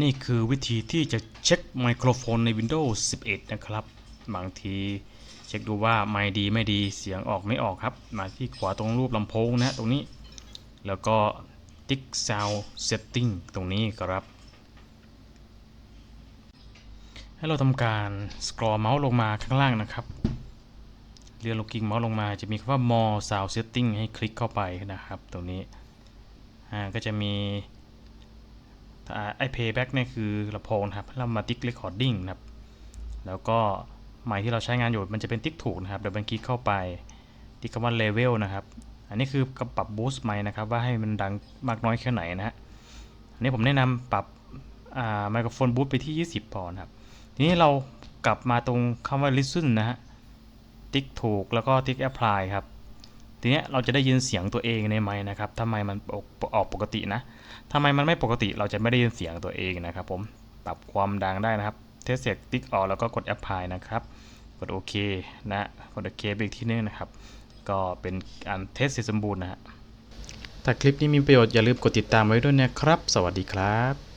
นี่คือวิธีที่จะเช็คไมโครโฟนใน Windows 11 นะครับ บางทีเช็คดูว่าไมค์ดีไม่ดีเสียงออกไม่ออกครับ มาที่ขวาตรงรูปลำโพงนะตรงนี้ แล้วก็ติ๊ก Sound Setting ตรงนี้ครับ ให้เราทำการสครอลเมาส์ลงมาข้างล่างนะครับ เลื่อนลูกกิ้งเมาส์ลงมาจะมีคำว่า more sound setting ให้คลิกเข้าไปนะครับ ตรงนี้ ก็จะมี ไอ playback เนี่ยคือลำโพงนะครับเรามาติ๊ก recording นะครับ แล้วก็ไมค์ที่เราใช้งานอยู่มันจะเป็นติ๊กถูกนะครับ เดี๋ยวบันคลิกเข้าไปติ๊กคำว่า level นะครับ อันนี้คือกำปรับ boost ไมค์นะครับ ว่าให้มันดังมากน้อยแค่ไหนนะฮะ อันนี้ผมแนะนำปรับไมโครโฟนบูสต์ไปที่ 20 พอนะครับ ทีนี้เรากลับมาตรงคำว่า listen นะฮะ ติ๊กถูกแล้วก็ติ๊ก apply ครับ ทีเนี้ยเราจะได้ยินเสียงตัวเองในไมค์นะครับทำไมมันออกออกปกตินะทำไมมันไม่ปกติเราจะไม่ได้ยินเสียงตัวเองนะครับ ผมปรับความดังได้นะครับเทสเสร็จติ๊กออกแล้วก็กด apply นะครับกดโอเคนะกดโอเคไปอีกทีนึงนะครับ ก็เป็นการเทสเสร็จสมบูรณ์นะฮะถ้าคลิปนี้มีประโยชน์อย่าลืมกดติดตามไว้ด้วยนะครับ สวัสดีครับ